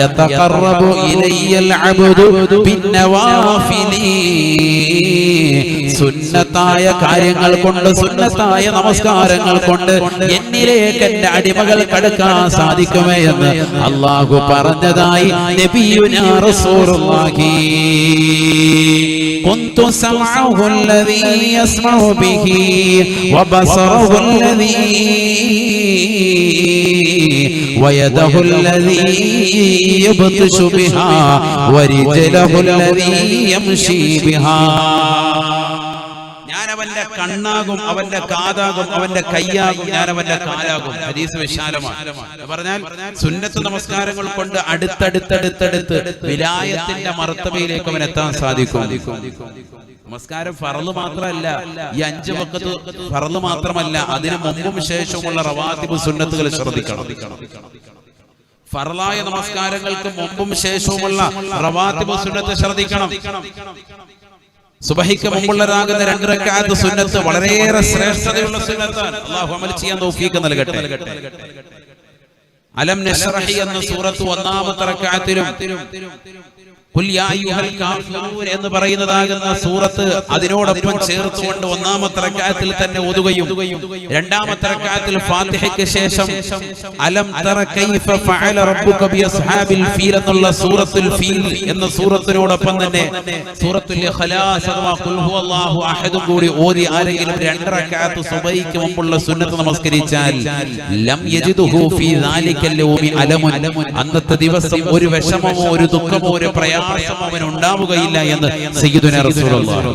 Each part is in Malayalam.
يتقرب إلي العبد بالنوافل. സുന്നത്തായ കാര്യങ്ങൾ കൊണ്ട് സുന്നത്തായ നമസ്കാരങ്ങൾ കൊണ്ട് എന്നിലേക്ക് എന്റെ അടിമകൾ കടക്കാൻ സാധിക്കുമേ എന്ന് അള്ളാഹു പറഞ്ഞതായി നബിയുനാ റസൂലുള്ളാഹി كنت سمعه الذي يسمع به وبصره الذي ويده الذي يبطش بها ورجله الذي يمشي بها ഞാൻ അവന്റെ കണ്ണാകും അവന്റെ കാതാകും അവന്റെ കയ്യാകും ഞാൻ അവന്റെ കാലാകും. ഹദീസ് വിശാലമാണ്. പറഞ്ഞാൽ സുന്നത്ത് നമസ്കാരങ്ങൾ കൊണ്ട് അടുത്തടുത്തടുത്തടുത്ത് വിലായത്തിന്റെ മർത്തബയിലേക്ക് അവൻ എത്താൻ സാധിക്കും. നമസ്കാരം ഫറൽ മാത്രമല്ല ഈ അഞ്ച് വക്കത്ത് ഫറൽ മാത്രമല്ല അതിന് മുമ്പും ശേഷമുള്ള റവാത്തിബ് സുന്നത്തുകൾ ശ്രദ്ധിക്കണം. ഫറലായ നമസ്കാരങ്ങൾക്ക് മുമ്പും ശേഷവുമുള്ള റവാത്തിബ് സുന്നത്ത് ശ്രദ്ധിക്കണം. സുബഹിക്ക് മുമ്പുള്ളതാകുന്ന രണ്ട് റക്കാത്ത് സുന്നത്ത് വളരെയേറെ ശ്രേഷ്ഠതയുള്ള സുന്നത്താണ്. അള്ളാഹു അമൽ ചെയ്യാൻ തൗഫീഖ് നൽകട്ടെ. അലം നശ്റഹി എന്ന സൂറത്ത് ഒന്നാമത്തെ റക്കാത്തിലും എന്ന് പറയുന്നതാകുന്ന സൂറത്ത് അതിനോടൊപ്പം ചേർത്തുകൊണ്ട് ഒന്നാമത്തെ റക്അത്തിൽ തന്നെ ഒതുകയും രണ്ടാമത്തെ റക്അത്തിൽ ഫാത്തിഹയ്ക്ക് ശേഷം അലം തറ കൈഫ ഫഅല റബ്ബുക ബി അസ്ഹാബിൽ ഫീൽ എന്നുള്ള സൂറത്തുൽ ഫീൽ എന്ന സൂറത്തിനോടൊപ്പം തന്നെ സൂറത്തുൽ ഇഖ്ലാസ് അഥവാ ഖുൽ ഹുവല്ലാഹു അഹദും കൂടി ഓതി ആരെങ്കിലും രണ്ട് റക്അത്ത് സുബഹിക്ക് മുമ്പുള്ള സുന്നത്ത് നമസ്കരിച്ചാൽ ലം യജിദുഹു ഫീ ദാലിക അന്നത്തെ ദിവസം ഒരു വിഷമമോ ഒരു ദുഃഖമോ ഒരു പ്രയാസമോ അവൻ ഉണ്ടാവുകയില്ല എന്ന് സയ്യിദുന റസൂലുള്ളാഹി.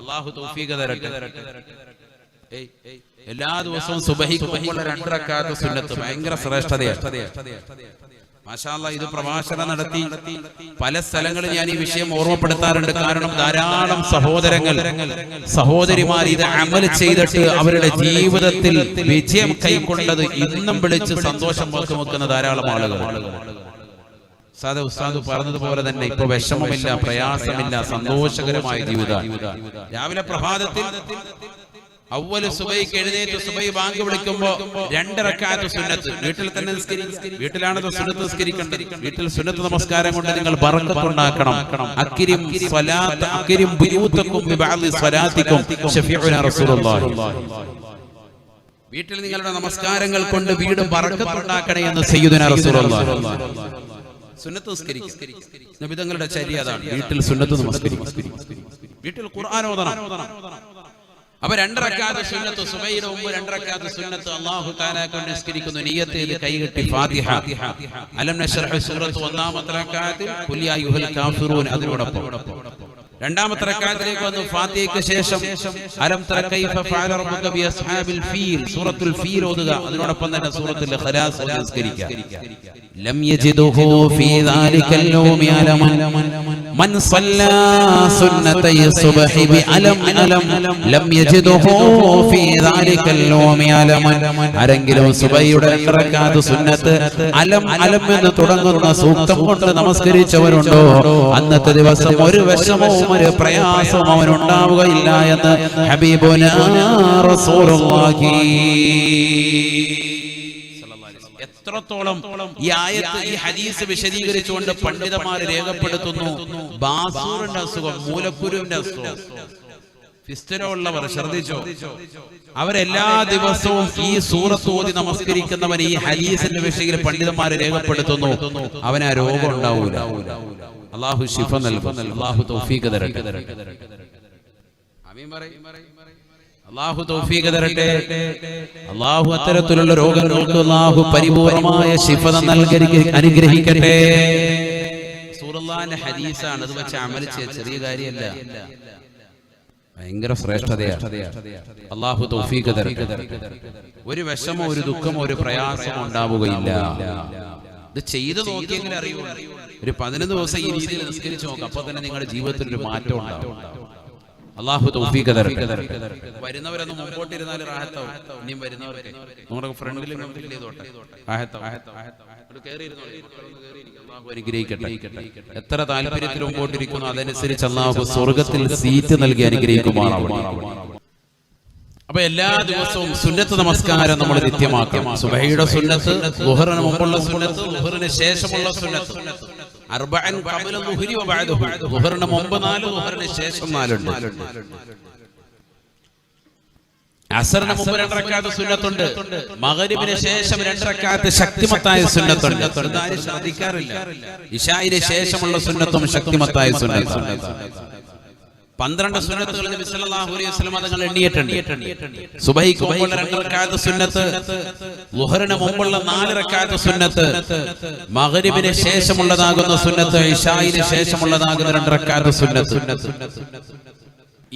അല്ലാഹു തൗഫീഖ് തരട്ടെ. എല്ലാ ദിവസവും സുന്നത്ത് ഭയങ്കര ശ്രേഷ്ഠതയാണ് മാഷാല്ല ഇത് പ്രഭാഷണം നടത്തി. പല സ്ഥലങ്ങളിൽ ഞാൻ ഈ വിഷയം ഓർമ്മപ്പെടുത്താറുണ്ട്. കാരണം ധാരാളം സഹോദരങ്ങൾ സഹോദരിമാർ ഇത് അമൽ ചെയ്തിട്ട് അവരുടെ ജീവിതത്തിൽ വിജയം കൈക്കൊണ്ടത് ഇന്നും വിളിച്ച് സന്തോഷം പങ്കുവെക്കുന്ന ധാരാളം ആളുകൾ സാദ ഉസ്താദ് പറഞ്ഞതുപോലെ തന്നെ ഇപ്പൊ വിഷമമില്ല പ്രയാസമില്ല സന്തോഷകരമായ ജീവിതം. രാവിലെ പ്രഭാതത്തിൽ അവൽ സുബൈക്ക് എഴുന്നേറ്റ് സുബൈ ബാങ്ക് വിളിക്കുമ്പോ രണ്ട് റക്കാത്ത് സുന്നത്ത്. വീട്ടിൽ തന്നെ വീട്ടിലാണത് സുന്നത്ത് നിസ്കരിക്കേണ്ടത്. വീട്ടിൽ സുന്നത്ത് നമസ്കാരം കൊണ്ട് നിങ്ങൾ ബറക്കത്തുണ്ടാക്കണം. അക്കിരിം സ്വലാത്ത് അക്കിരിം ബുയൂത്തക്കും ബിബഅദി സ്വലാത്തിക്കും ശഫീഉന റസൂലുള്ളാഹി. വീട്ടിൽ നിങ്ങളുടെ നമസ്കാരങ്ങൾ കൊണ്ട് വീട് ബറക്കത്തുണ്ടാക്കണേ എന്ന് സയ്യിദുന റസൂലുള്ളാഹി. സുന്നത്ത് നിസ്കരിക്കും നബിതങ്ങളുടെ ചര്യ അതാണ്. വീട്ടിൽ സുന്നത്ത് നമസ്കരിക്കും വീട്ടിൽ ഓതണം. അപ്പൊ രണ്ടരക്കാത്ത സുന്നത്ത് സുബൈയുടെ മുമ്പ് രണ്ടരക്കാത്ത സുന്നത്ത് അള്ളാഹു താല കൊണ്ട് നിസ്കരിക്കുന്നു. നിയ്യത്ത് ചെയ്ത് കൈകെട്ടി ഫാത്തിഹ. അലം നശ്റഹ് സൂറത്ത് ഒന്നാമത്തെ റക്അത്തിൽ ഖുൽ യാ കാഫിറൂൻ അതിനോടൊപ്പം. രണ്ടാമത്തെ റക്കാത്തിലേക്ക് വന്നു. ഫാത്തിഹയ്ക്ക് ശേഷം അലം തറ കൈഫ ഫഅല റബ്ബുക ബി അസ്ഹാബിൽ ഫീൽ. സൂറത്തുൽ ഫീൽ ഓതുക. അതിനോടൊപ്പം തന്നെ സൂറത്തുൽ ഖലാസ് നിസ്കരിക്കുക. ലം യജിദുഹു ഫീ ദാലികൽ യൗമി അലമൻ من صلى سنتي الصبح بألم ألم لم يجده في ذلك اليوم ألما ആരെങ്കിലും സുബൈയുടെ റക്കാത്ത് സുന്നത്ത് അലം അലം എന്ന് തുടങ്ങുന്ന സൂക്തം കൊണ്ട് നമസ്കരിച്ചവരുണ്ടോ അന്നത്തെ ദിവസം ഒരു വിഷമവും ഒരു പ്രയാസവും അവനുണ്ടാവുകയില്ല എന്ന് ഹബീബുന റസൂലുള്ളാഹി എത്രത്തോളം ഈ ആയത്ത് ഈ ഹദീസ് വിശദീകരിച്ചുകൊണ്ട് പണ്ഡിതന്മാർ രേഖപ്പെടുത്തുന്നു. ബാസൂറിന്റെ അസുഖം മൂലക്കുരുവിന്റെ അസുഖം. ഫിസ്റ്റര ഉള്ളവർ ശ്രദ്ധിച്ചോ? അവരെല്ലാ ദിവസവും ഈ സൂറത്ത് ഓതി നമസ്കരിക്കുന്നവൻ ഈ ഹദീസിന്റെ വിഷയിൽ പണ്ഡിതന്മാർ രേഖപ്പെടുത്തുന്നു. അവന് ആ രോഗം ഉണ്ടാവൂല. അള്ളാഹു ശിഫ നൽകും. അള്ളാഹു തൗഫീഖ് തരട്ടെ. ആമീൻ പറയ്. അള്ളാഹു തൗഫീഖ് തരട്ടെ. അള്ളാഹു അത്തരത്തിലുള്ള രോഗങ്ങൾക്ക് അള്ളാഹു പരിപൂർണമായ ശിഫത നൽകി അനുഗ്രഹിക്കട്ടെ. സൂറല്ലാന്റെ ഹദീസാണ് അത് വെച്ച് അമൽ ചെറിയ കാര്യമല്ല. ഭയങ്കര ശ്രേഷ്ഠതയാണ്. അള്ളാഹു തൗഫീഖ് തരട്ടെ. ഒരു വിഷമോ ഒരു ദുഃഖമോ ഒരു പ്രയാസമോ ഉണ്ടാവുകയില്ല. ഇത് ചെയ്തു നോക്കിയെങ്കിലും അറിയൂ ഒരു പതിനൊന്ന് ദിവസം ഈ രീതിയിൽ നിസ്കരിച്ചു നോക്കാം അപ്പൊ തന്നെ നിങ്ങളുടെ ജീവിതത്തിൽ ഒരു മാറ്റം ഉണ്ടാവും. അള്ളാഹു തൗഫീഖ് തരട്ടെ. വരുന്നവരൊന്ന് മുമ്പോട്ട് ഇരുന്നാൽ റാഹത്താവും. ഇനിയും വരുന്നവർക്ക് നമ്മുടെ ഫ്രണ്ടിൽ ചെയ്തോട്ടെ ഇരിക്ക്. അള്ളാഹു അനുഗ്രഹിക്കട്ടെ. എത്ര താല്പര്യത്തിൽ മുമ്പോട്ടിരിക്കുന്നു അതനുസരിച്ച് അള്ളാഹു സ്വർഗത്തിൽ സീറ്റ് നൽകി അനുഗ്രഹിക്കുമാണ് അപ്പൊ എല്ലാ ദിവസവും സുന്നത്ത് നമസ്കാരം നമ്മൾ നിത്യമാക്കണം. സുബൈയുടെ സുന്നത്ത് ലുഹറിന് മുമ്പുള്ള സുന്നത്ത് ലുഹറിന് ശേഷമുള്ള സുന്നത്ത്. മുമ്പ് നാല് ശേഷം നാലുണ്ട്. അസറിന് മുമ്പ് രണ്ടരക്കാത്ത് സുന്നത്തുണ്ട്. മകരിബിന് ശേഷം രണ്ടരക്കാത്ത് ശക്തിമത്തായ സുന്നത്തുണ്ട്. ഇതാരും ശ്രദ്ധിക്കാറില്ല ഇഷായിന് ശേഷമുള്ള സുന്നത്തും ശക്തിമത്തായ സുന്നത്തും. പന്ത്രണ്ട് സുന്നത്തുകൾ നബി സല്ലല്ലാഹു അലൈഹി വസല്ലം തങ്ങൾ എണ്ണിയിട്ടുണ്ട്. സുബഹിക്ക് മുമ്പുള്ള രണ്ട് റക്അത്ത് സുന്നത്ത് ളുഹറിന് മുമ്പുള്ള നാല് റക്അത്ത് സുന്നത്ത് മഗ്രിബിന് ശേഷമുള്ളതാകുന്ന സുന്നത്ത് ഇശായിന് ശേഷമുള്ളതാകുന്ന രണ്ട് റക്അത്ത് സുന്നത്ത്.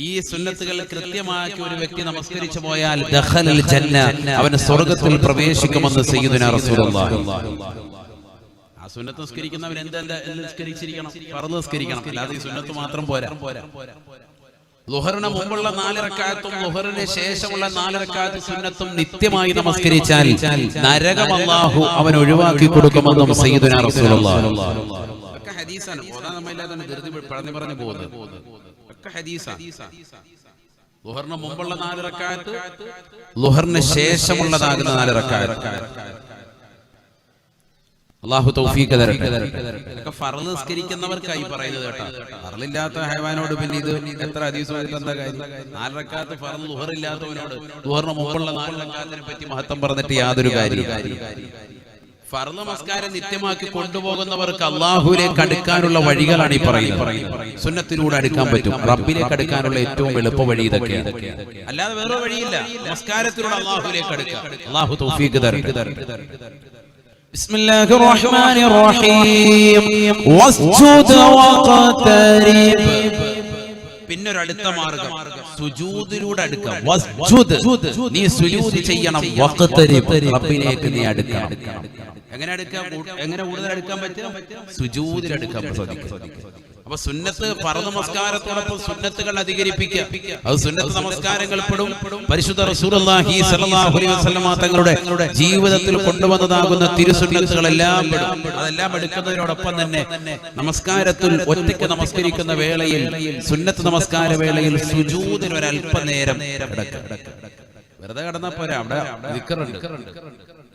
ഈ സുന്നത്തുകൾ കൃത്യമാക്കി ഒരു വ്യക്തി നമസ്കരിച്ചു പോയാൽ ദഖലൽ ജന്ന അവൻ സ്വർഗത്തിൽ പ്രവേശിക്കുമെന്ന് സയ്യിദുനാ റസൂലുള്ളാഹി. സുന്നത്ത് നിസ്കരിക്കുന്നവൻ എന്താ എന്താ നിസ്കരിച്ചിരിക്കണം? പറന്ന് നിസ്കരിക്കണം. അല്ലാതെ ഈ സുന്നത്ത് മാത്രം പോരാ. ലുഹറിന് മുമ്പുള്ള നാല് റക്കാത്തും ലുഹറിന് ശേഷമുള്ള നാല് റക്കാത്ത് സുന്നത്തും നിത്യമായി നമസ്കരിച്ചാൽ നരകം അല്ലാഹു അവൻ ഒഴിവാക്കി കൊടുക്കുമെന്നും സയ്യിദുനാ റസൂലുള്ളാഹി. ഒക്കെ ഹദീസാണ്. ഓതാൻ നമ്മളില്ലാതെ ധൃതി പറഞ്ഞു പറഞ്ഞു പോകുന്നത്. ഒക്കെ ഹദീസാണ് ലുഹറിന് മുമ്പുള്ള നാല് റക്കാത്ത് ലുഹറിന് ശേഷമുള്ളതാകുന്ന നാല് റക്കാത്ത്. അള്ളാഹു തൗഫീഖ് തരട്ടെ. ഇതൊക്കെ ഫറൽ നിസ്കരിക്കുന്നവർക്കായി പറയുന്നത് കേട്ടോ. ഫറലില്ലാത്ത ഹൈവാനോട് പിന്നെ ഇത് എത്ര അതീസമായിട്ട് എന്താ കാര്യം? നാലരക്കാലത്ത് ഫറൽ ലുഹറില്ലാത്തവനോട് ലുഹറിന് മുമ്പുള്ള നാലരക്കാലത്തിനെ പറ്റി മഹത്വം പറഞ്ഞിട്ട് യാതൊരു കാര്യം ഫറൽ നമസ്കാരം നിത്യമാക്കി കൊണ്ടുപോകുന്നവർക്ക് അള്ളാഹുലേക്ക് അടുക്കാനുള്ള വഴികളാണ് ഈ പറയുന്നത്. സുന്നത്തിലൂടെ അടുക്കാൻ പറ്റും. റബ്ബിലേക്ക് അടുക്കാനുള്ള ഏറ്റവും എളുപ്പ വഴി ഇതൊക്കെയാണ്. അല്ലാതെ വേറെ വഴിയില്ല. നമസ്കാരത്തിലൂടെ അള്ളാഹുലേക്ക് അടുക്കാം. അള്ളാഹു തൗഫീഖ് തരട്ടെ. بسم الله الرحمن الرحيم واسجد واقترب പിന്നൊരു അടുത്ത മാർഗം സുജൂദിലൂടെ അടുക്കാം വസ്ജുദ്. നീ സുജൂദ് ചെയ്യണം വഖ്തരിബ്. റബ്ബിലേക്ക് നീ അടുക്കണം എങ്ങനെ അടുക്കാം എങ്ങനെ കൂടുതൽ എടുക്കാൻ പറ്റും? സുജൂദിൽ അടുക്കാൻ സാധിക്കും അപ്പൊ സുന്നത്ത് ഫറദ് നമസ്കാരത്തോടൊപ്പം സുന്നത്തുകൾ അധികരിപ്പിക്കുക. അത് സുന്നത്ത് നമസ്കാരങ്ങൾ പെടും പരിശുദ്ധ വസല്ലമ തങ്ങളുടെ ജീവിതത്തിൽ കൊണ്ടുവന്നതാകുന്ന തിരുസുന്നത്തുകളെല്ലാം പെടും. അതെല്ലാം എടുക്കുന്നതിനോടൊപ്പം തന്നെ നമസ്കാരത്തിൽ ഒറ്റയ്ക്ക് നമസ്കരിക്കുന്ന വേളയിൽ സുന്നത്ത് നമസ്കാര വേളയിൽ സുജൂദിൽ ഒരു അല്പനേരം കിടക്കുക. വെറുതെ കിടന്നാ പോരാ അവിടെ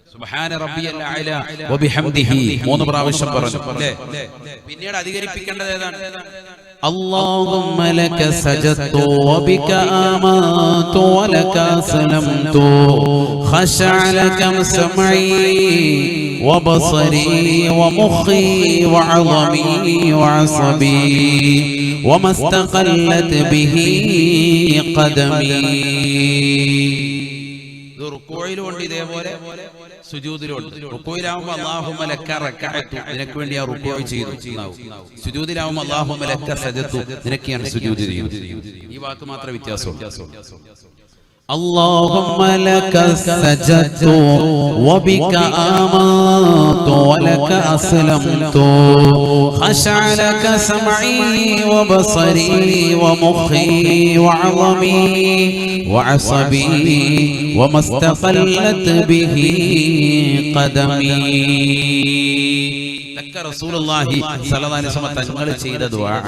ദിക്റുണ്ട് സുബ്ഹാന റബ്ബിയൽ അഅല വബിഹംദിഹി മൂന്ന് പ്രാവശ്യം പറഞ്ഞു അല്ലേ പിന്നീട് അധികരിപ്പിക്കേണ്ടത് ഏതാണ് اللهم لك سجدت وبك آمنت ولك أسلمت خشع لك سمعي وبصري ومخي وعظمي وعصبي وما استقلت به قدمي ഇത് റുക്കോയിലും ഉണ്ട് ഇതേപോലെ സുജൂദിലും ഉണ്ട് റുക്കോയിലാവുമ്പോ അള്ളാഹുമ ലക്ക റക്കഅത്തു. നിനക്ക് വേണ്ടി ആ റുക്കോയ് ചെയ്തു. സുജൂദിലാവുമ്പോൾ സജത്തു സുജൂദ് ഈ വാക്ക് മാത്രമേ വ്യത്യാസമുള്ളൂ اللهم لك سجدت وبك آمنت ولك أسلمت. خشع لك سمعي وبصري ومخي وعظمي وعصبي وما استقلت به قدمي. لك رسول الله صلى الله عليه وسلم تجمل سيد دعاء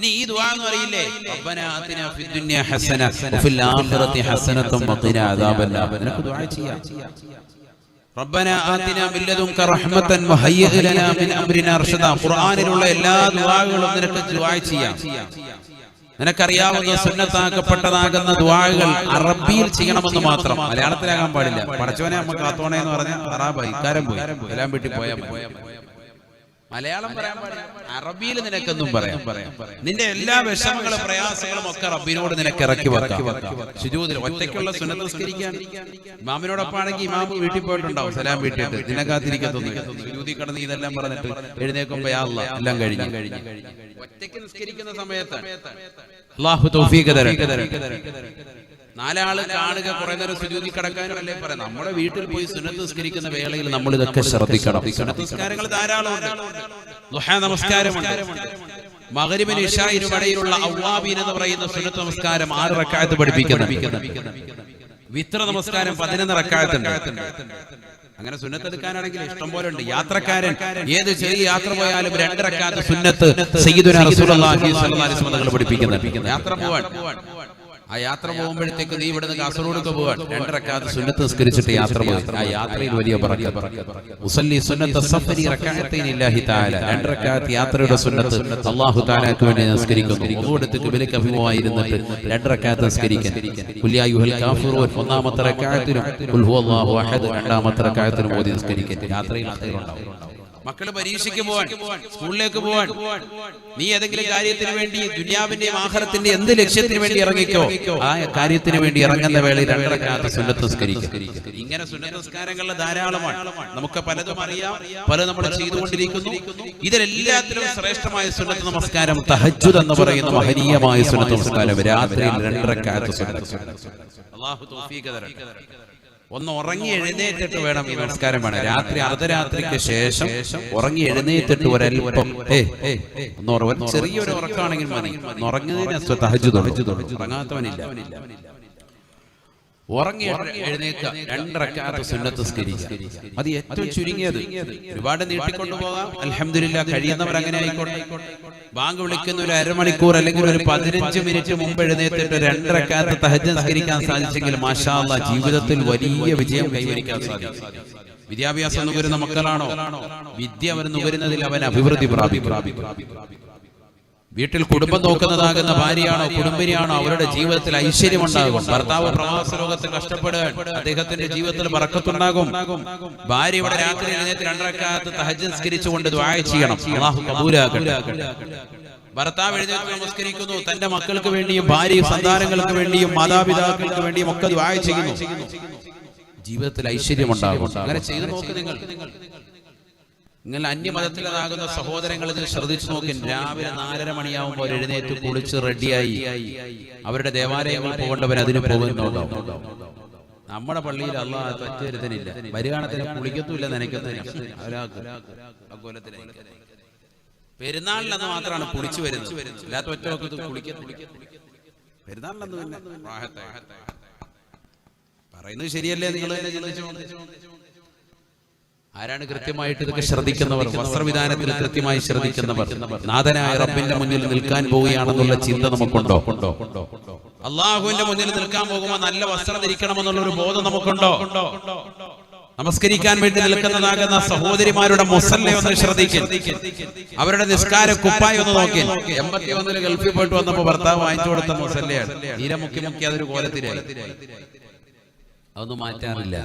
നീ ഈ ദുആ എന്ന് അറിയില്ലേ റബ്ബന ആതിന ഫിദ് ദുനിയ ഹസന. വഫിൽ ആഖിറതി ഹസനതൻ വഖിന അദാബന്നാർ നിനക്ക് ദുആ ചെയ്യാം. റബ്ബന ആതിന മിൻ ലദുൻക റഹ്മതൻ വഹയ്യിഅ ലനാ മിൻ അംരിനാ റഷദ ഖുർആനിലുള്ള എല്ലാ ദുആകളും നിനക്ക് ദുആ ചെയ്യാം. നിനക്കറിയാവുന്ന സുന്നത്താക്കപ്പെട്ടതാകുന്ന ദുആകൾ അറബിയിൽ ചെയ്യണമെന്ന് മാത്രം. മലയാളത്തിലാകാൻ പാടില്ല. പടച്ചവനെ നമ്മൾ കാത്തോണേ എന്ന് പറഞ്ഞാൽ അറാബായി ഇക്കാരം പോയി. എല്ലാം വീട്ടിൽ പോയാൽ. മലയാളം പറയാൻ അറബിയിൽ നിനക്കൊന്നും പറയാം. പറയാം. നിന്റെ എല്ലാ വിഷമങ്ങളും പ്രയാസങ്ങളും ഒക്കെ റബ്ബിനോട് നിനക്ക് ഇറക്കി വെക്കാം. ശുചൂതിൽ ഒറ്റയ്ക്കുള്ള സുനസ്കരിക്കാൻ നിസ്കരിക്കാൻ ഇമാമിനോടൊപ്പം ആണെങ്കിൽ ഇമാമ് വീട്ടിൽ പോയിട്ടുണ്ടാവും. സലാം വീട്ടിട്ട് നിന്നെ കാത്തിരിക്കത്തൊന്നും ശുചൂതി കടന്ന് ഇതെല്ലാം പറഞ്ഞിട്ട് എഴുന്നേക്കുമ്പോ യാ അല്ലാ, എല്ലാം കഴിഞ്ഞു. കഴിഞ്ഞു. ഒറ്റയ്ക്ക് നിസ്കരിക്കുന്ന സമയത്ത് അള്ളാഹു തൗഫീഖ് തരട്ടെ. നാലാൾ കാണുക കുറെ നേരം സുജൂതി കിടക്കാനും അല്ലേ പറയാം നമ്മുടെ വീട്ടിൽ പോയി സുനത്ത് നിസ്കരിക്കുന്ന വേളയിൽ നമ്മൾ ഇതൊക്കെ ശ്രദ്ധിക്കണം. സുന്നത്ത് നിസ്കാരങ്ങൾ ധാരാളമുണ്ട്. നമസ്കാരമുണ്ട്. മകരിബിന് ഇഷായിനും ഇടയിലുള്ള അവ്വാബീൻ എന്ന് പറയുന്ന സുന്നത്ത് നമസ്കാരം ആറ് റക്കായത്ത് പഠിപ്പിക്കുന്നു വിത്ര നമസ്കാരം പതിനൊന്ന് റക്കായത്തുണ്ട്. അങ്ങനെ സുന്നത്ത് എടുക്കാനാണെങ്കിൽ ഇഷ്ടം പോലെ ഉണ്ട്. യാത്രക്കാരൻ. ഏത് ചെറിയ യാത്ര പോയാലും രണ്ട് റക്കാത്ത് സുന്നത്ത് സയ്യിദുനാ റസൂലുള്ളാഹി സ്വല്ലല്ലാഹി അലൈഹി വസല്ലം പഠിപ്പിക്കുന്നത് യാത്ര പോവാൻ. ആ യാത്ര പോകുമ്പോഴത്തേക്ക് നീ ഇവിടുന്ന് കാസർഗോഡൊക്കെ പോകാൻ രണ്ടരക്കാത്ത സുന്നത്ത് നിസ്കരിച്ചിട്ട് യാത്ര പോയി ആ യാത്രയിൽ വലിയ. മുസല്ലി സുന്നത്ത് സഫരി റക്അത്തൈനി ഇല്ലാഹി തആല. രണ്ടരക്കാത്ത് യാത്രയുടെ സുന്നത്ത് അള്ളാഹു താലാക്ക് വേണ്ടി നിസ്കരിക്കുന്നു. ഒന്നുകൊടുത്ത് കിബിലക്ക് അഭിമുഖമായിരുന്നിട്ട് രണ്ടരക്കാത്ത നിസ്കരിക്കാൻ. കുല്യാ യുഹൽ കാഫിറൂൻ ഒന്നാമത്തെ ഹുവല്ലാഹു അഹദ് രണ്ടാമത്തെ റക്അത്തിലും ഓതി നിസ്കരിക്കാൻ. യാത്രയിൽ ഉണ്ടാവും മക്കൾ പരീക്ഷയ്ക്ക് പോവാൻ സ്കൂളിലേക്ക് പോവാൻ. നീ ഏതെങ്കിലും കാര്യത്തിന് വേണ്ടി ദുനിയാവിന്റെയും ആഹാരത്തിന്റെ എന്ത് ലക്ഷ്യത്തിന് വേണ്ടി ഇറങ്ങിക്കോ? ആ കാര്യത്തിന് വേണ്ടി ഇറങ്ങുന്ന വേളയിൽ രണ്ടരക്കാത്ത സുന്നത്ത് നിസ്കരിക്കും. ഇങ്ങനെ സുന്നത്ത് നിസ്കാരങ്ങളിൽ ധാരാളമാണ്. നമുക്ക് പലതും അറിയാം. പല നമ്മൾ ചെയ്തുകൊണ്ടിരിക്കുന്നു. ഇതിലെല്ലാത്തിലും ശ്രേഷ്ഠമായ സുന്നത്ത് നമസ്കാരം തഹജുദ് എന്ന് പറയുന്ന മഹനീയമായ സുന്നത്ത് നമസ്കാരം. രാത്രിയിൽ രണ്ടരക്കാത്ത സുന്നത്ത് അള്ളാഹു തൗഫീഖ് തരട്ടെ. ഒന്ന് ഉറങ്ങി എഴുന്നേറ്റിട്ട് വേണം ഈ നമസ്കാരം വേണം രാത്രി അർദ്ധരാത്രിക്ക് ശേഷം ഉറങ്ങി എഴുന്നേറ്റിട്ട് ഒരല്പം ഏ ഒന്ന് ചെറിയൊരു ഒന്ന് ഉറങ്ങുന്നതിന് ഉറങ്ങാത്തവനില്ല. ഉറങ്ങി എഴ- എഴുന്നേൽക്കുക രണ്ടരക്കാത്ത സുന്നത്ത് സ്കരിക്കുക അത് ഏറ്റവും ചുരുങ്ങിയത്. ഒരുപാട് നീട്ടിക്കൊണ്ടുപോകാം അൽഹംദുലില്ലാ കഴിയുന്നവർ അങ്ങനെ ആയിക്കോട്ടെ. ബാങ്ക് വിളിക്കുന്ന ഒരു അരമണിക്കൂർ അല്ലെങ്കിൽ ഒരു പതിനഞ്ച് മിനിറ്റ് മുമ്പ് എഴുന്നേറ്റിട്ട് രണ്ടരക്കാത്ത തഹജ് നിസ്കരിക്കാൻ സാധിച്ചെങ്കിൽ മാഷാ അല്ലാ ജീവിതത്തിൽ വലിയ വിജയം കൈവരിക്കാൻ സാധിക്കും. വിദ്യാഭ്യാസം നുകരുന്ന മക്കളാണോ? വിദ്യ അവർ നുകരുന്നതിൽ അവൻ അഭിവൃദ്ധി പ്രാപിക്കും. വീട്ടിൽ കുടുംബം നോക്കുന്നതാകുന്ന ഭാര്യയാണോ കുടുംബിനിയാണോ? അവരുടെ ജീവിതത്തിൽ ഐശ്വര്യം ഉണ്ടാകും. ഭർത്താവ് പ്രവാസ ലോകത്ത് കഷ്ടപ്പെടുകയാണ്. അദ്ദേഹത്തിന്റെ ജീവിതത്തിൽ പറക്കത്തുണ്ടാകും ഭാര്യ ഇവിടെ രാത്രി എഴുന്നേറ്റ് രണ്ടരക്കാലത്ത് തഹജസ്കരിച്ചുകൊണ്ട് ദ്വായ ചെയ്യണം. അള്ളാഹു കബൂലാകട്ടെ ഭർത്താവ് എഴുന്നേറ്റ് നമസ്കരിക്കുന്നു. തന്റെ മക്കൾക്ക് വേണ്ടിയും ഭാര്യ സന്താനങ്ങൾക്ക് വേണ്ടിയും മാതാപിതാക്കൾക്ക് വേണ്ടിയും ഒക്കെ ദ്വായ ചെയ്യുന്നു ജീവിതത്തിൽ ഐശ്വര്യം ഉണ്ടാകും. അങ്ങനെ ചെയ്തു നോക്ക് നിങ്ങൾ. നിങ്ങൾ അന്യമതത്തിലതാകുന്ന സഹോദരങ്ങൾ ഇതിൽ ശ്രദ്ധിച്ചു നോക്കി. രാവിലെ നാലര മണിയാവുമ്പോൾ എഴുന്നേറ്റ് കുളിച്ച് റെഡിയായി. അവരുടെ ദേവാലയങ്ങൾ പോകേണ്ടവർ അതിന് പോകുന്നുണ്ടോ നമ്മുടെ പള്ളിയിൽ അല്ല പറ്റുവരുത്തനില്ല വരികാണത്തിന് കുളിക്കത്തുമില്ല നനയ്ക്കത്തില്ല പെരുന്നാളിലെന്ന് മാത്രമാണ് കുളിച്ചു വരുന്നത്. അല്ലാത്ത ഒറ്റ കുളിക്കത്തില്ല. പെരുന്നാളിലന്ന് പിന്നെ. പറയുന്നത് ശരിയല്ലേ നിങ്ങൾ? ആരാണ് കൃത്യമായിട്ട് ഇതൊക്കെ ശ്രദ്ധിക്കുന്നവർ? വസ്ത്രവിധാനത്തിൽ കൃത്യമായി ശ്രദ്ധിക്കുന്നവർ. നാഥനായ റബ്ബിന്റെ മുന്നിൽ നിൽക്കാൻ പോവുകയാണെന്നുള്ള ചിന്ത നമുക്കുണ്ടോ? അള്ളാഹുവിന്റെ മുന്നിൽ നിൽക്കാൻ പോകുമ്പോൾ നല്ല വസ്ത്രം ധരിക്കണമെന്നുള്ള ഒരു ബോധം നമുക്കുണ്ടോ? നമസ്കരിക്കാൻ വേണ്ടി നിൽക്കുന്നതാകുന്ന സഹോദരിമാരുടെ മുസല്ലെ ഒന്ന് ശ്രദ്ധിക്കും. അവരുടെ നിസ്കാര കുപ്പായി ഒന്ന് നോക്കി. എൺപത്തി ഒന്നിൽ ഗൾഫിൽ പോയിട്ട് വന്നപ്പോ ഭർത്താവ് വാങ്ങിച്ചു കൊടുത്ത മുസല്ലയാണ് തീരെ മുക്കി മുക്കി അതൊരു കോലത്തിലായി. അതൊന്നും മാറ്റാറില്ല.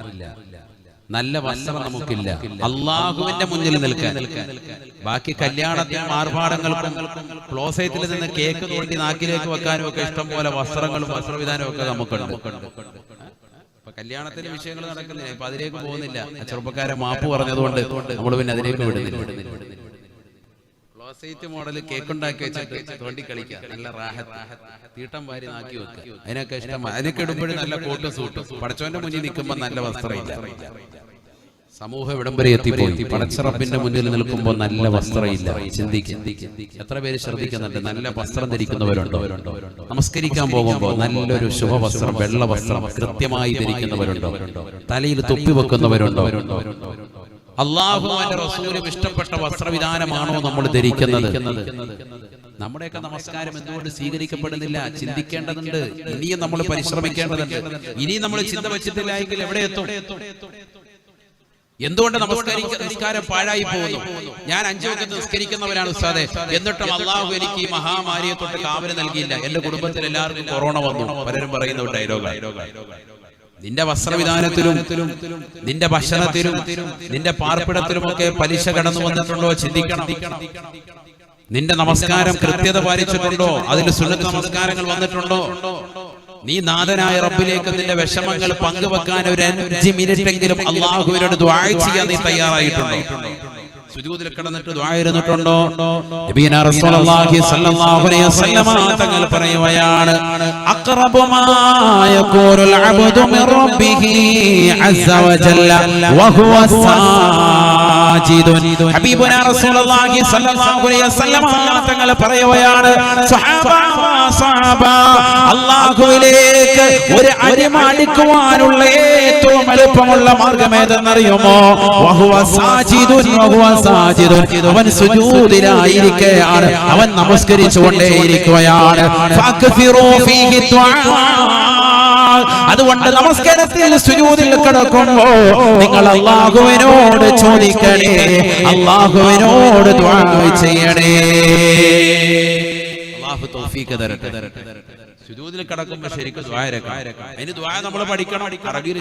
നല്ല വസ്ത്രം നമുക്കില്ല. അള്ളാഹുവിന്റെ മുന്നിൽ നിൽക്കാൻ. ബാക്കി കല്യാണത്തിനും ആർഭാടങ്ങൾക്കും ക്ലോസേറ്റിൽ നിന്ന് കേക്ക് തോണ്ടി നാക്കിലേക്ക് വെക്കാനും ഒക്കെ ഇഷ്ടം പോലെ വസ്ത്രങ്ങളും വസ്ത്രവിധാനവും ഒക്കെ നമുക്കുണ്ട്. കല്യാണത്തിന്റെ വിഷയങ്ങൾ നടക്കുന്നില്ല. ഇപ്പൊ അതിലേക്ക് പോകുന്നില്ല. ചെറുപ്പക്കാരെ മാപ്പ് പറഞ്ഞതുകൊണ്ട് നമ്മൾ പിന്നെ അതിലേക്ക് വിടുന്നില്ല. ക്ലോസേറ്റ് മോഡൽ കേക്ക് ഉണ്ടാക്കി വെച്ചിട്ട് തോണ്ടി കളിക്കുക നല്ല റാഹത്ത്. തീട്ടം വാരി നാക്കി വെക്കുക. അതിനൊക്കെ ഇഷ്ടമാണ് അതിനൊക്കെ ഇടുമ്പോഴും നല്ല കോട്ട് സൂട്ടും. പടച്ചോന്റെ മുന്നിൽ നിൽക്കുമ്പോൾ നല്ല വസ്ത്രമില്ല. സമൂഹം ഇവിടം വരെ എത്തിപ്പോയി. പടച്ചറപ്പിന്റെ മുന്നിൽ നിൽക്കുമ്പോൾ നല്ല വസ്ത്രമില്ല. ചിന്തിക്കും. എത്ര പേര് ശ്രദ്ധിക്കുന്നുണ്ട്? നല്ല വസ്ത്രം ധരിക്കുന്നവരുണ്ടോ? നമസ്കരിക്കാൻ പോകുമ്പോൾ നല്ലൊരു ശുഭവസ്ത്രം വെള്ള വസ്ത്രം കൃത്യമായി ധരിക്കുന്നവരുണ്ടോ? തലയിൽ തൊപ്പി വെക്കുന്നവരുണ്ടോ? അള്ളാഹുവിന്റെ റസൂലും ഇഷ്ടപ്പെട്ട വസ്ത്രവിധാനമാണോ നമ്മൾ ധരിക്കുന്നത്? നമ്മുടെയൊക്കെ നമസ്കാരം എന്തുകൊണ്ട് സ്വീകരിക്കപ്പെടുന്നില്ല? ചിന്തിക്കേണ്ടതുണ്ട്. ഇനിയും നമ്മൾ പരിശ്രമിക്കേണ്ടതുണ്ട്. ഇനിയും നമ്മൾ ചിന്ത വെച്ചിട്ടില്ല എങ്കിൽ എവിടെ എത്തും? എന്തുകൊണ്ട് നമസ്കരിക്ക നിസ്കാരം പാഴായി പോകുന്നു? ഞാൻ അഞ്ചു വക്കത്ത് നിസ്കരിക്കുന്നവരാണ് ഉസ്താദെ. എന്നിട്ടും അള്ളാഹു എനിക്ക് ഈ മഹാമാരിയെ തൊട്ട് കാവൽ നൽകിയില്ല എന്റെ കുടുംബത്തിൽ എല്ലാവർക്കും കൊറോണ വന്നു. പലരും പറയുന്ന ഡയലോഗാണ്. ഡയലോഗ് നിന്റെ വസ്ത്രവിധാനത്തിലും നിന്റെ ഭക്ഷണത്തിലും നിന്റെ പാർപ്പിടത്തിലുമൊക്കെ പലിശ കടന്നു വന്നിട്ടുണ്ടോ ചിന്തിക്കണം. നിന്റെ നമസ്കാരം കൃത്യത പാലിച്ചിട്ടുണ്ടോ? അതിൽ സുന്നത്ത് നമസ്കാരങ്ങൾ വന്നിട്ടുണ്ടോ? നീ നാഥനായ റബ്ബിലേക്ക് നിന്റെ വിഷമങ്ങൾ പങ്കുവെക്കാൻ ഒരു അഞ്ച് മിനിറ്റ് എങ്കിലും അള്ളാഹുവിനോട് ദ്വാഴ്ച ചെയ്യാൻ നീ തയ്യാറായിട്ടുണ്ടോ? സുജൂദിൽ കിടന്നിട്ട് ദ്വായിരുന്നിട്ടുണ്ടോ നബീന റസൂലുള്ളാഹി സ്വല്ലല്ലാഹു അലൈഹി വസല്ലമ തങ്ങൾ പറയുകയാണ് അഖറബു മാ യഖൂലുൽ അബ്ദു മിർ റബ്ബിഹി അസ്സ വജല്ല വഹുവ സാജിദുൻ ഹബീബുനാ റസൂലുള്ളാഹി സ്വല്ലല്ലാഹു അലൈഹി വസല്ലം തങ്ങൾ പറയുകയാണ് അല്ലാഹുവിലേക്ക് ഒരു അടിമ അടുക്കുവാനുള്ള ഏറ്റവും എളുപ്പമുള്ള മാർഗം ഏതെന്നറിയുമോ വഹുവ സാജിദുൻ വഹുവ സാജിദുൻ. അവൻ സുജൂദിലായിരിക്കുകയാണ് അവൻ നമസ്കരിച്ചുകൊണ്ടേയിരിക്കുകയാണ്. ഫീഹി അതുകൊണ്ട് നമസ്കാരത്തിൽ സുജൂദിൽ കിടക്കുമ്പോ നിങ്ങൾ അള്ളാഹുവിനോട് ചോദിക്കണേ അള്ളാഹുവിനോട് ചെയ്യണേ. തരട്ടെ. സുജൂദിൽ നമ്മൾ അറബിയിൽ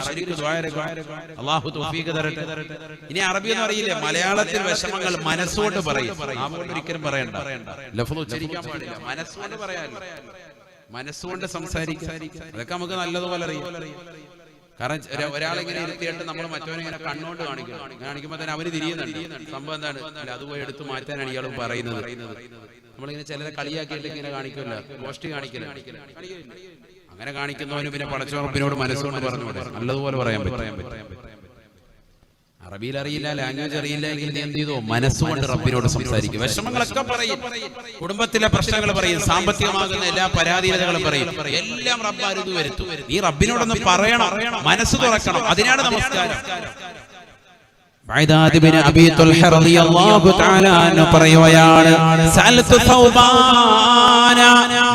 തരട്ടെ. ഇനി അറബി എന്ന് അറിയില്ലേ മലയാളത്തിൽ വിഷമങ്ങൾ മനസ്സോട്ട് പറയും. ഒരിക്കലും പറയണ്ട. ലഫ്ള് ഉച്ചരിക്കാൻ പാടില്ല. മനസ്സുകൊണ്ട് പറയാൻ മനസ്സുകൊണ്ട് സംസാരിക്കാം. അതൊക്കെ നമുക്ക് നല്ലതുപോലെ അറിയാം. കാരണം ഒര- ഒരാളിങ്ങനെ ഇരുത്തിയിട്ട് നമ്മൾ മറ്റവനെ ഇങ്ങനെ കണ്ണുകൊണ്ട് കാണിക്കണം. കാണിക്കുമ്പോൾ തന്നെ അവർ തിരിയുന്നുണ്ട്. സംഭവം എന്താണ്? അല്ല അത് പോയി എടുത്തു മാറ്റാനാണ് ഇയാൾ പറയുന്നത്. നമ്മളിങ്ങനെ ചിലരെ കളിയാക്കിയിട്ട് ഇങ്ങനെ കാണിക്കില്ല. പോസ്റ്റ് കാണിക്കില്ല. അങ്ങനെ കാണിക്കുന്നവന് പിന്നെ പടച്ചോറപ്പിനോട് മനസ്സുകൊണ്ട് പറഞ്ഞു നല്ലതുപോലെ പറയാൻ പറ്റും. അറബിയിൽ അറിയില്ല ലാംഗ്വേജ് അറിയില്ല എങ്കിൽ നീ എന്ത് ചെയ്തു? മനസ്സുകൊണ്ട് റബ്ബിനോട് സംസാരിക്കും. വിഷമങ്ങളൊക്കെ പറയും. കുടുംബത്തിലെ പ്രശ്നങ്ങൾ പറയും സാമ്പത്തികമാകുന്ന എല്ലാ പരാധീനതകളും പറയും. എല്ലാം റബ്ബ് അരുത് വരുത്തും. നീ റബ്ബിനോടൊന്ന് പറയണം. മനസ്സ് തുറക്കണം. അതിനാണ് നമസ്കാരം. ബഅദാദ് ബിൻ അബീ തുൽഹ റളിയല്ലാഹു തആല അൻഹു പറയുകയാണ് സഅൽതു സൗബാന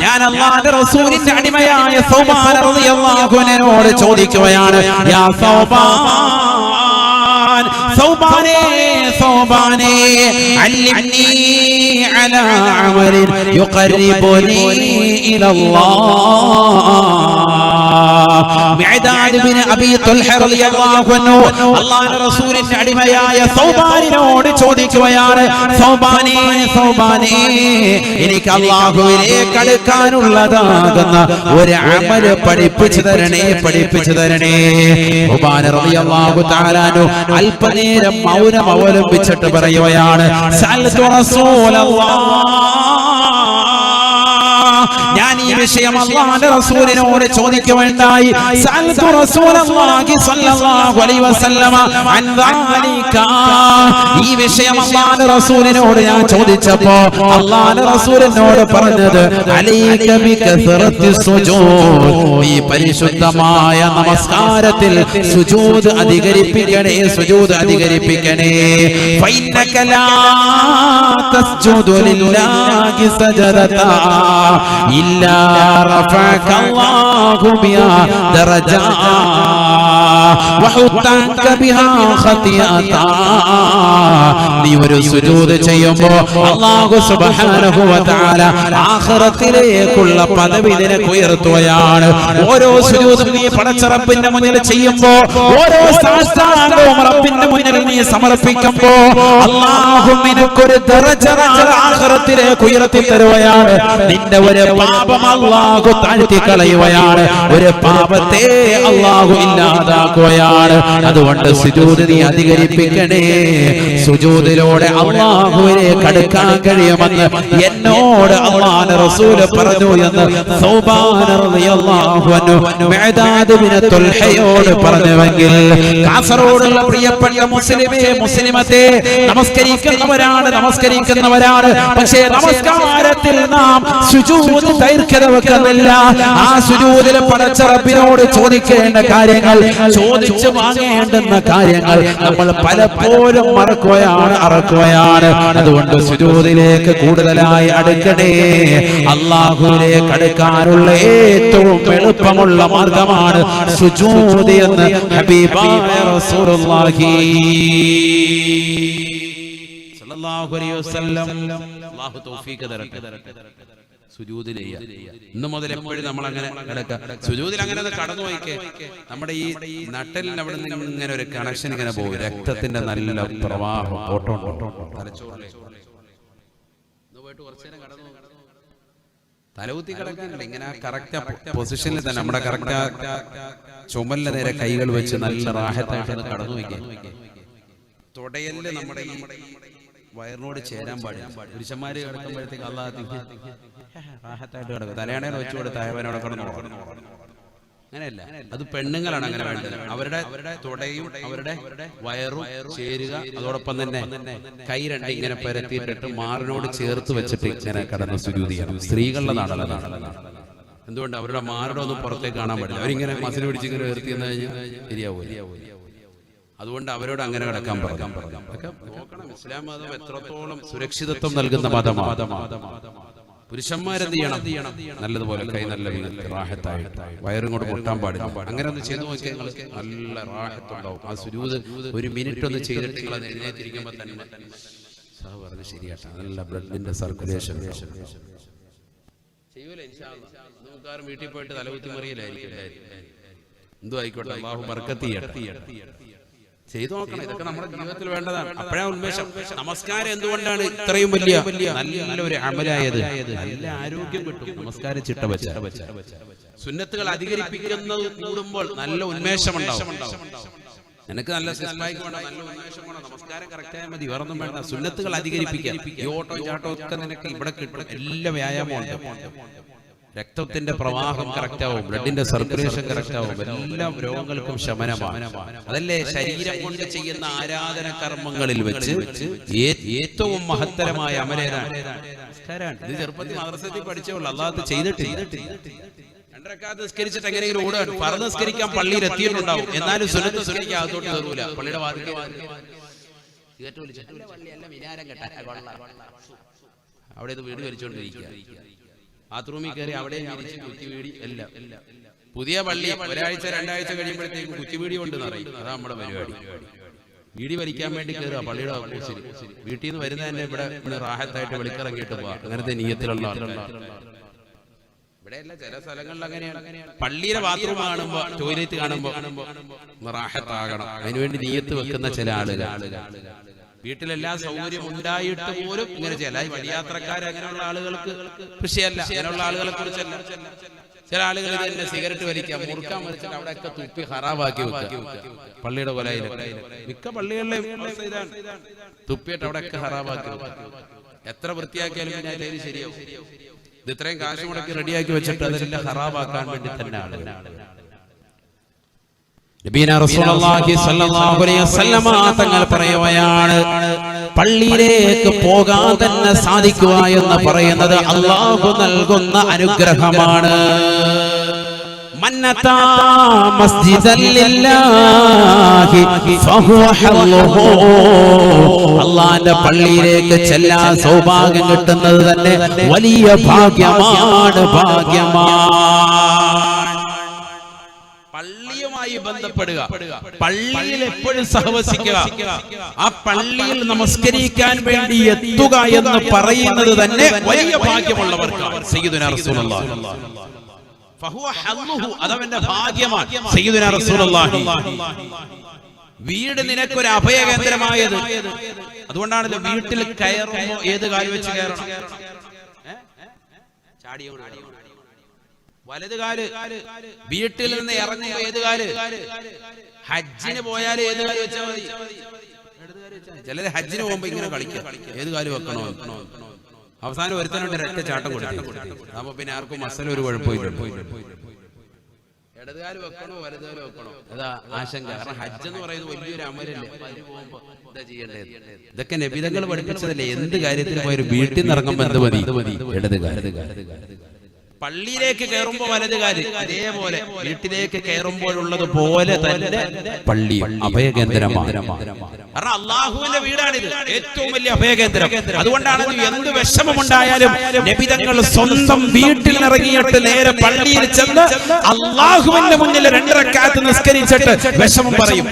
ഞാൻ അല്ലാഹുവിന്റെ റസൂലിന്റെ അടിമയായ സൗബാന റളിയല്ലാഹു അൻഹുവിനോട് ചോദിക്കുകയാണ് യാ സൗബാനേ ثوباني ثوباني علمني على عمر يقربني إلى الله. അടിമയായ സൗബാനിനോട് ചോദിക്കുകയാണ് സൗബാനേ സൗബാനേ എനിക്ക് അല്ലാഹുവിലേക്ക് അടുക്കാനുള്ളതാകുന്ന ഒരു അമൽ പഠിപ്പിച്ചു തരണേ പഠിപ്പിച്ചു തരണേ. സൗബാന റളിയല്ലാഹു തആല അല്പനേരം മൗനം അവലംബിച്ചിട്ട് പറയുകയാണ് സഅൽതു റസൂലല്ലാഹ് വിഷയം അള്ളാന്റെ റസൂലിനോട് ദാലിക ഈ വിഷയം അള്ളാന്റെ റസൂലിനോട് ഞാൻ ചോദിച്ചപ്പോ അള്ളാന്റെ റസൂലിനോട് പറഞ്ഞത് ഈ പരിശുദ്ധമായ നമസ്കാരത്തിൽ സുജൂദ് അധികരിപ്പിക്കണേ സുജൂത് അധികരിപ്പിക്കണേ. ഫൈന്നക رفعك الله بها درجات നീ ഒരു സുജൂദ് ചെയ്യുമ്പോ അല്ലാഹു സുബ്ഹാനഹു വ തആല ആഖിറത്തിലേക്കുള്ള പദവി നിനക്ക് ഉയർത്തുകയാണ്. ഓരോ സുജൂദും നീ പടച്ച റബ്ബിന്റെ മുന്നിൽ ചെയ്യുമ്പോ ഓരോ സാഷ്ടാംഗവും റബ്ബിന്റെ മുന്നിൽ നീ സമർപ്പിക്കുമ്പോ അല്ലാഹു നിനക്കൊരു ആഖിറത്തിലേക്ക് ഉയർത്തി തരുകയാണ്. നിന്റെ ഒരു പാപം അല്ലാഹു താഴ്ത്തി കളയുകയാണ്. ഒരു പാപത്തെ അല്ലാഹു ഇല്ലാതാക്കുകയാണ് അതുകൊണ്ട് സുജൂദ് നീ അധികരിപ്പിക്കണേ. സുജൂതിലൂടെ അള്ളാഹുവിനെ കടുക്കാൻ കഴിയുമെന്ന് എന്നോട് അള്ളാഹ് റസൂൽ പറഞ്ഞു എന്ന് സൗബാന റളിയല്ലാഹു അൻഹു മിഅദാദ് ബിൻ തുൽഹയോട് പറഞ്ഞുവെങ്കിൽ കാസർഗോഡുള്ള പ്രിയപ്പെട്ട മുസ്ലിമേ മുസ്ലിമത്തെ നമസ്കരിക്കുന്നവരാണ് നമസ്കരിക്കുന്നവരാണ്. പക്ഷേ നമസ്കാരത്തിൽ നാം സുജൂദ് ദൈർഘ്യത വെക്കുന്നില്ല. ആ സുജൂതിൽ പടച്ച റബ്ബിനോട് ചോദിക്കേണ്ട കാര്യങ്ങൾ ചോദിച്ചു വാങ്ങേണ്ടുന്ന കാര്യങ്ങൾ നമ്മൾ പലപ്പോഴും മറക്കുകയാണ് അറക്കുകയാണ്. അതുകൊണ്ട് സുജൂദിലേക്ക് കൂടുതലായി അടുക്കണേ. അള്ളാഹുവിലേക്ക് അടുക്കാനുള്ള ഏറ്റവും എളുപ്പമുള്ള മാർഗമാണ് സുജൂദ് എന്ന് ഹബീബായ റസൂലുള്ളാഹി. സല്ലല്ലാഹു അലൈഹി വസല്ലം. അല്ലാഹു തൗഫീഖ് തരട്ടെ. സുജൂദിൽ ചെയ്യാം. ഇന്ന് മുതൽ എപ്പോഴും നമ്മൾ അങ്ങനെ കിടക്കുക. സുജൂതിൽ അങ്ങനെ കടന്നു പോയിക്കേ. നമ്മുടെ ഈ നട്ടലിൽ അവിടെ നിന്ന് ഇങ്ങനെ ഒരു കണക്ഷൻ ഇങ്ങനെ പോകും. രക്തത്തിന്റെ നല്ല പ്രവാഹം. ഓട്ടോ തലച്ചോറിലേക്ക്. ഒന്ന് പോയിട്ട് കുറച്ച് നേരം കടന്നു. തലകുത്തി കിടക്കുന്നില്ല ഇങ്ങനെ കറക്റ്റ് പൊസിഷനിൽ തന്നെ നമ്മുടെ കറക്റ്റ് ചുമല്ല നേരെ കൈകൾ വെച്ച് നല്ല റാഹത്തായിട്ട് കടന്നു വയ്ക്കുക തുടയൽ നമ്മുടെ ഈ വയറിനോട് ചേരാൻ പാടില്ല. പുരുഷന്മാര് കിടക്കുമ്പോഴത്തേക്ക് അള്ളാഹ് റാഹത്തായിട്ട് കിടക്കും. തലയാണേനെ വെച്ചുകൊണ്ട് തായവനോടെ കിടന്നു അങ്ങനെയല്ല. അത് പെണ്ണുങ്ങളാണ് അങ്ങനെ വേണ്ടത്. അവരുടെ തുടയും അവരുടെ വയറും ചേരുക അതോടൊപ്പം തന്നെ കൈ രണ്ട് ഇങ്ങനെ പരത്തിയിട്ടിട്ട് മാറിനോട് ചേർത്ത് വെച്ചിട്ട് ഇങ്ങനെ കടന്ന് സുരൂതിയാണ് സ്ത്രീകളുടെ നാടല്ല എന്തുകൊണ്ട് അവരുടെ മാറിടെ ഒന്നും പുറത്തേക്ക് കാണാൻ പറ്റില്ല. അവരിങ്ങനെ മസിൽ പിടിച്ചിങ്ങനെ ഉയർത്തി എന്ന് കഴിഞ്ഞാൽ ശരിയാവൂല. അതുകൊണ്ട് അവരോട് അങ്ങനെ കിടക്കാൻ നോക്കണം. ഇസ്ലാം മതം എത്രത്തോളം സുരക്ഷിതത്വം നൽകുന്ന മതമാണ്. പുരുഷന്മാരെന്ത് ചെയ്യണം? നല്ലതുപോലെ കൈ നല്ല റാഹത്തായിട്ട് വയറും കൊണ്ട് മുട്ടാൻ പാടില്ല. അങ്ങനെ ഒന്ന് ചെയ്തു നോക്കിയാൽ നിങ്ങൾക്ക് നല്ല റാഹത്തുണ്ടാവും ആ സുരൂത് ഒരു മിനിറ്റ് ഒന്ന് ചെയ്തിട്ട് നിങ്ങൾ അത് എഴുന്നേറ്റിരിക്കുമ്പോൾ തന്നെ സഹ പറഞ്ഞ് ശരിയാട്ടാ. നല്ല ബ്ലഡിന്റെ സർക്കുലേഷൻ. ചെയ്യൂല നമുക്കാരും വീട്ടിൽ പോയിട്ട് തലകുത്തി മറിയില്ലായിരിക്കും എന്തോ ആയിക്കോട്ടെ. ബർക്കത്ത് ചെയ്തു നോക്കണം. ഇതൊക്കെ നമ്മുടെ ജീവിതത്തിൽ വേണ്ടതാണ്. അപ്പോഴാണ് ഉന്മേഷം. നമസ്കാരം എന്തുകൊണ്ടാണ് ഇത്രയും വലിയ നല്ലൊരു അമലായത്? നല്ല ആരോഗ്യം കിട്ടും. നമസ്കാരം ചിട്ട വെച്ച സുന്നത്തുകൾ അധികരിപ്പിക്കുന്നത് കൂടുമ്പോൾ നല്ല ഉന്മേഷം ഉണ്ടാവും നിനക്ക് നല്ല നല്ല ഉന്മേഷം നമസ്കാരം മതി. വേറൊന്നും വേണ്ട. സുന്നത്തുകൾ അധികരിപ്പിക്കാം ഈ ഓട്ടോ ചാട്ടോ ഒക്കെ നിനക്ക് ഇവിടെ കിട്ടും. എല്ലാ വ്യായാമവും രക്തത്തിന്റെ പ്രവാഹം കറക്റ്റ് ആവും ബ്ലഡിന്റെ സർക്കുലേഷൻ കറക്റ്റ് ആവും എല്ലാ രോഗങ്ങൾക്കും ശമനമാണ്. അതല്ലേ ശരീരം കൊണ്ട് ചെയ്യുന്ന ആരാധന കർമ്മങ്ങളിൽ വെച്ച് ഏറ്റവും മഹത്തരമായ അമലേതാണ്. ഇത് ചെറുപ്പത്തിൽ മദ്രസത്തിൽ പഠിച്ചോളൂ അല്ലാതെ ചെയ്തിട്ടില്ല. രണ്ടരക്കാലത്ത് നിസ്കരിച്ചിട്ട് എങ്ങനെയെങ്കിലും ഓടുകയാണ്. പറന്ന് നിസ്കരിക്കാൻ പള്ളിയിൽ എത്തിയിട്ടുണ്ടാവും. എന്നാലും സുനത്ത് സുന്നിക്ക് അകത്തോട്ട് കയറൂല പള്ളിയുടെ വാതിൽ. അവിടെ ഇത് വീട് വലിച്ചുകൊണ്ടിരിക്കുക ബാത്റൂമിൽ കയറി അവിടെ വിരിച്ച് കുറ്റിവീടി എല്ലാം. പുതിയ പള്ളി ഒരാഴ്ച രണ്ടാഴ്ച കഴിയുമ്പോഴത്തേക്കും കുറ്റിവീടി കൊണ്ട് നിറയും അതാ നമ്മുടെ പരിപാടി. വീടി വലിക്കാൻ വേണ്ടി കയറുക പള്ളിയുടെ ഓപ്പോസിറ്റ്. വീട്ടിൽ നിന്ന് വരുന്ന തന്നെ ഇവിടെ ഇവിടെ റാഹത്തായിട്ട് വെളിക്കിറങ്ങിയിട്ട് പോവാ. അങ്ങനത്തെ നീയത്തിലുള്ള ഇവിടെയല്ല ചില സ്ഥലങ്ങളിൽ അങ്ങനെയാണ്. പള്ളിയിലെ ബാത്റൂം കാണുമ്പോ ടോയ്ലറ്റ് കാണുമ്പോ റാഹത്താകണം. അതിനുവേണ്ടി നീയത്ത് വെക്കുന്ന ചില ആളുകൾ. വീട്ടിലെല്ലാ സൗകര്യം ഉണ്ടായിട്ട് പോലും ഇങ്ങനെ ചില വഴിയാത്രക്കാർ അങ്ങനെയുള്ള ആളുകൾക്ക് കൃഷിയല്ല. അങ്ങനെയുള്ള ആളുകളെ കുറിച്ചല്ല. ചില ആളുകൾ തന്നെ സിഗരറ്റ് വലിക്കാം മുറുക്കാൻ വലിച്ചിട്ട് അവിടെയൊക്കെ തുപ്പി ഹറാബാക്കി വെക്കുക. പള്ളിയുടെ പോലെ മിക്ക പള്ളികളിലെ തുപ്പിയിട്ട് അവിടെയൊക്കെ ഹറാബാക്കി വെക്കുക. എത്ര വൃത്തിയാക്കിയാലും പിന്നെ ശരിയാവും. ഇത് ഇത്രയും കാശ് മുടക്കി റെഡിയാക്കി വെച്ചിട്ട് അതെല്ലാം ഹറാബാക്കാൻ വേണ്ടി തന്നെ ആളുകൾ നബീന റസൂലുള്ളാഹി സ്വല്ലല്ലാഹു അലൈഹി വസല്ലമ തങ്ങൾ പള്ളിയിലേക്ക് പോകാൻ തന്നെ സാധിക്കുക എന്ന് പറയുന്നത് അള്ളാഹു നൽകുന്ന അനുഗ്രഹമാണ്. മസ്ജിദല്ലില്ലാഹി അള്ളാന്റെ പള്ളിയിലേക്ക് ചെല്ലാൻ സൗഭാഗ്യം കിട്ടുന്നത് തന്നെ വലിയ ഭാഗ്യമാണ് ഭാഗ്യമാണ് ബന്ധപ്പെടുക. പള്ളിയിൽ എപ്പോഴും സഹവസിക്കുക. ആ പള്ളിയിൽ നമസ്കരിക്കാൻ വേണ്ടി എത്തുക എന്ന് പറയുന്നത് തന്നെ വലിയ ഭാഗ്യമുള്ളവർക്കാണ്. സയ്യിദുനാ റസൂലുള്ളാഹി. ഫഹുവ ഹല്ലുഹു. അതവന്റെ ഭാഗ്യമാണ്. സയ്യിദുനാ റസൂലുള്ളാഹി. വീട് നിനക്കൊരു അഭയകേന്ദ്രമായത്. അതുകൊണ്ടാണല്ലോ വീട്ടിൽ കയറുമ്പോ ഏത് കാര്യം വെച്ച് കയറണം? ചാടിയോ വലത് കാൽ വീട്ടിൽ നിന്ന് ഇറങ്ങുമ്പോ ഏത് കാൽ? ഹജ്ജിന് പോയാൽ ഏത് കാൽ വെച്ചാൽ മതി? ചിലര് ഹജ്ജിന് പോകുമ്പോ ഇങ്ങനെ കളിക്കാം. ഏത് കാൽ വെക്കണോ? അവസാനം ഒരുത്തനുണ്ട് ഒരൊറ്റ ചാട്ടം കൊടുത്തു അപ്പൊ പിന്നെ ആർക്കും മസല ഒരു കുഴപ്പമില്ല. ഇടതുകാൽ വെക്കണോ? വലതുകാൽ വെക്കണോ? അതാ ആശങ്ക. കാരണം ഹജ്ജ് എന്ന് പറയുന്നത് വലിയൊരു അമലല്ലേ? എന്താ ചെയ്യേണ്ടത്? ഇതൊക്കെ നബിതങ്ങൾ പഠിപ്പിച്ചതല്ലേ? എന്ത് കാര്യത്തിൽ പോയാലും വീട്ടിൽ നിന്ന് ഇറങ്ങുമ്പോ എന്ത് മതി? ഇടതുകാൽ പള്ളിയിലേക്ക് കയറുമ്പോ വലതുകാൽ അതേപോലെ വീട്ടിലേക്ക് കയറുമ്പോഴുള്ളത് പോലെ തന്നെ പള്ളി അഭയകേന്ദ്രമാണ്. കാരണം അള്ളാഹുവിന്റെ വീടാണിത്. ഏറ്റവും വലിയ അഭയകേന്ദ്രം. അതുകൊണ്ടാണ് എന്ത് വിഷമമുണ്ടായാലും നബിതങ്ങൾ സ്വന്തം വീട്ടിൽ ഇറങ്ങിയിട്ട് നേരെ പള്ളിയിൽ ചെന്ന് അള്ളാഹുവിന്റെ മുന്നിൽ രണ്ടരക്കാലത്ത് നിസ്കരിച്ചിട്ട് വിഷമം പറയും.